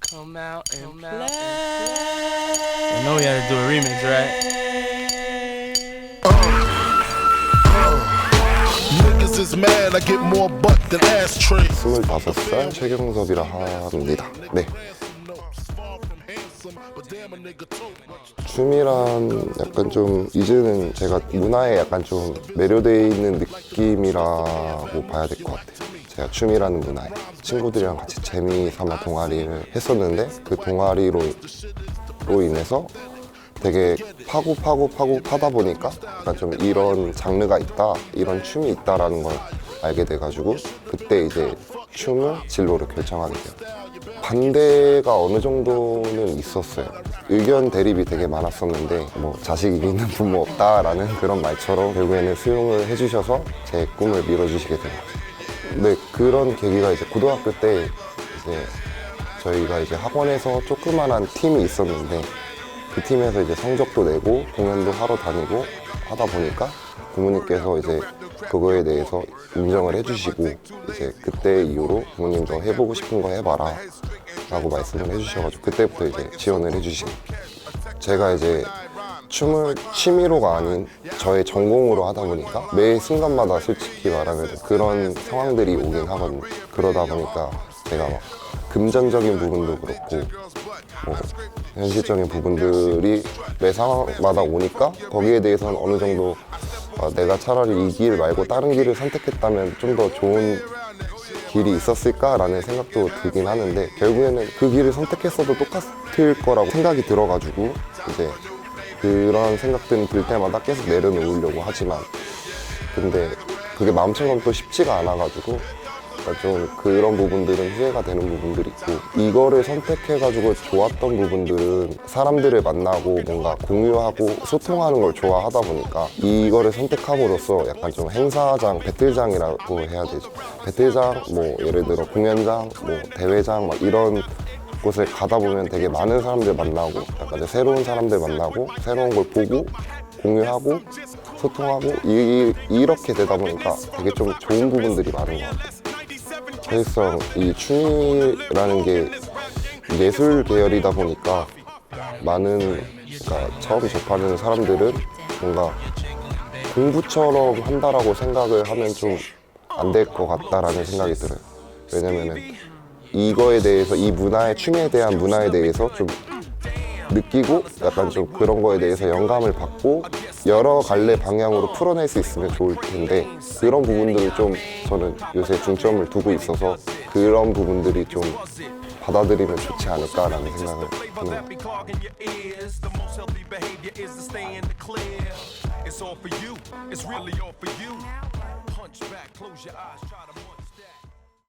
Come out and play. I know we had to do a remix, right? Niggas is mad, I get more butt than ashtray. 25살 최경섭이라 합니다. 네. 춤이란 약간 좀 이제는 제가 문화에 약간 좀 매료되어 있는 느낌이라고 봐야 될 것 같아요. 제가 춤이라는 문화에 친구들이랑 같이 재미삼아 동아리를 했었는데 그 동아리로 로 인해서 되게 파고 파고 파고 파다 보니까 약간 좀 이런 장르가 있다 이런 춤이 있다라는 걸 알게 돼가지고 그때 이제 춤을 진로로 결정하게 돼요 반대가 어느 정도는 있었어요. 의견 대립이 되게 많았었는데 뭐 자식 이기는 부모 없다라는 그런 말처럼 결국에는 수용을 해주셔서 제 꿈을 밀어주시게 된 거죠. 네 그런 계기가 이제 고등학교 때 이제 저희가 이제 학원에서 조그만한 팀이 있었는데 그 팀에서 이제 성적도 내고 공연도 하러 다니고 하다 보니까 부모님께서 이제 그거에 대해서 인정을 해주시고 이제 그때 이후로 부모님 도 해보고 싶은 거 해봐라 라고 말씀을 해주셔가지고 그때부터 이제 지원을 해주신 제가 이제 춤을 취미로가 아닌 저의 전공으로 하다 보니까 매 순간마다 솔직히 말하면 그런 상황들이 오긴 하거든요. 그러다 보니까 제가 막 금전적인 부분도 그렇고 뭐 현실적인 부분들이 매 상황마다 오니까 거기에 대해서는 어느 정도 아, 내가 차라리 이 길 말고 다른 길을 선택했다면 좀 더 좋은 길이 있었을까라는 생각도 들긴 하는데 결국에는 그 길을 선택했어도 똑같을 거라고 생각이 들어가지고 이제 그런 생각들이 들 때마다 계속 내려놓으려고 하지만 근데 그게 마음처럼 또 쉽지가 않아가지고 그러니까 좀 그런 부분들은 후회가 되는 부분들이 있고 이거를 선택해가지고 좋았던 부분들은 사람들을 만나고 뭔가 공유하고 소통하는 걸 좋아하다 보니까 이거를 선택함으로써 약간 좀 행사장, 배틀장이라고 해야 되죠. 배틀장, 뭐 예를 들어 공연장, 뭐 대회장 막 이런 곳에 가다 보면 되게 많은 사람들 만나고 약간 새로운 사람들 만나고 새로운 걸 보고 공유하고 소통하고 이, 이렇게 되다 보니까 되게 좀 좋은 부분들이 많은 것 같아요. 사실상 이 춤이라는 게 예술 계열이다 보니까 많은 그러니까 처음 접하는 사람들은 뭔가 공부처럼 한다라고 생각을 하면 좀 안 될 것 같다라는 생각이 들어요. 왜냐면은 이거에 대해서 이 문화의 춤에 대한 문화에 대해서 좀 느끼고 약간 좀 그런 거에 대해서 영감을 받고 여러 갈래 방향으로 풀어낼 수 있으면 좋을 텐데 그런 부분들을 좀 저는 요새 중점을 두고 있어서 그런 부분들이 좀 받아들이면 좋지 않을까라는 생각을 munch.